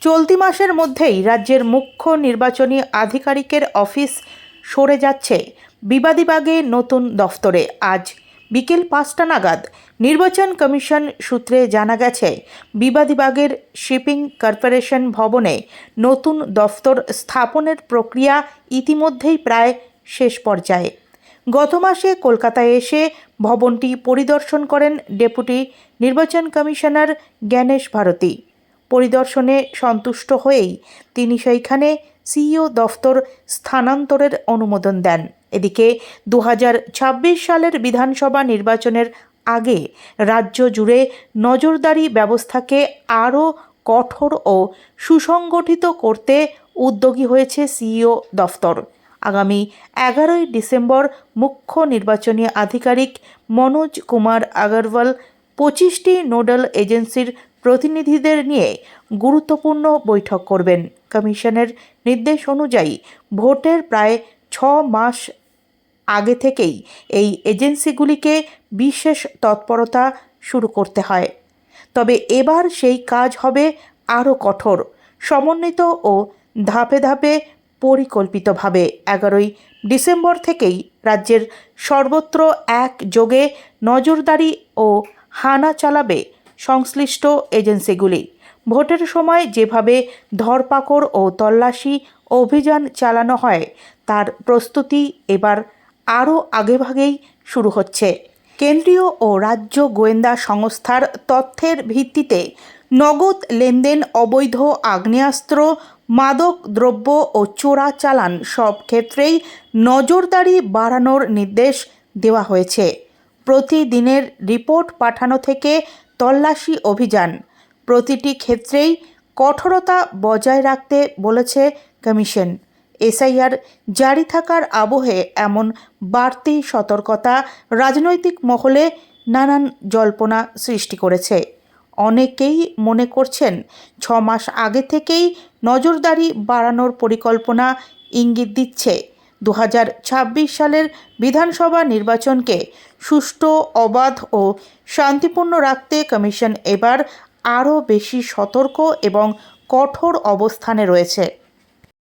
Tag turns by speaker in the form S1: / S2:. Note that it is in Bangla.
S1: চলতি মাসের মধ্যেই রাজ্যের মুখ্য নির্বাচনী আধিকারিকের অফিস সরে যাচ্ছে বিবাদীবাগে নতুন দফতরে। আজ বিকেল পাঁচটা নাগাদ নির্বাচন কমিশন সূত্রে জানা গেছে, বিবাদীবাগের শিপিং কর্পোরেশন ভবনে নতুন দফতর স্থাপনের প্রক্রিয়া ইতিমধ্যেই প্রায় শেষ পর্যায়ে। গত মাসে কলকাতায় এসে ভবনটি পরিদর্শন করেন ডেপুটি নির্বাচন কমিশনার জ্ঞানেশ ভারতী। পরিদর্শনে সন্তুষ্ট হয়েই তিনি সেইখানে সিইও দফতর স্থানান্তরের অনুমোদন দেন। এদিকে দু হাজার ছাব্বিশ সালের বিধানসভা নির্বাচনের আগে রাজ্য জুড়ে নজরদারি ব্যবস্থাকে আরও কঠোর ও সুসংগঠিত করতে উদ্যোগী হয়েছে সিইও দফতর। আগামী এগারোই ডিসেম্বর মুখ্য নির্বাচনী আধিকারিক মনোজ কুমার আগরওয়াল পঁচিশটি নোডাল এজেন্সির প্রতিনিধিদের নিয়ে গুরুত্বপূর্ণ বৈঠক করবেন। কমিশনের নির্দেশ অনুযায়ী ভোটের প্রায় ছ মাস আগে থেকেই এই এজেন্সিগুলিকে বিশেষ তৎপরতা শুরু করতে হয়। তবে এবার সেই কাজ হবে আরও কঠোর, সমন্বিত ও ধাপে ধাপে পরিকল্পিতভাবে। এগারোই ডিসেম্বর থেকেই রাজ্যের সর্বত্র একযোগে নজরদারি ও হানা চালাবে সংশ্লিষ্ট এজেন্সিগুলি। ভোটের সময় যেভাবে ধরপাকড় ও তল্লাশি অভিযান চালানো হয়, তার প্রস্তুতি এবার আরও আগেভাগেই শুরু হচ্ছে। কেন্দ্রীয় ও রাজ্য গোয়েন্দা সংস্থার তথ্যের ভিত্তিতে নগদ লেনদেন, অবৈধ আগ্নেয়াস্ত্র, মাদক দ্রব্য ও চোরা চালান সব ক্ষেত্রেই নজরদারি বাড়ানোর নির্দেশ দেওয়া হয়েছে। প্রতিদিনের রিপোর্ট পাঠানো থেকে তল্লাশি অভিযান। প্রতিটি ক্ষেত্রেই কঠোরতা বজায় রাখতে বলেছে কমিশন। এসআইআর জারি থাকার আবহে এমন বাড়তি সতর্কতা রাজনৈতিক মহলে নানান জল্পনা সৃষ্টি করেছে। অনেকেই মনে করছেন ছ মাস আগে থেকেই নজরদারি বাড়ানোর পরিকল্পনা ইঙ্গিত দিচ্ছে। দু হাজার ছাব্বিশ সালের বিধানসভা নির্বাচনকে সুষ্ঠু, অবাধ ও শান্তিপূর্ণ রাখতে কমিশন এবার আরও বেশি সতর্ক এবং কঠোর অবস্থানে রয়েছে।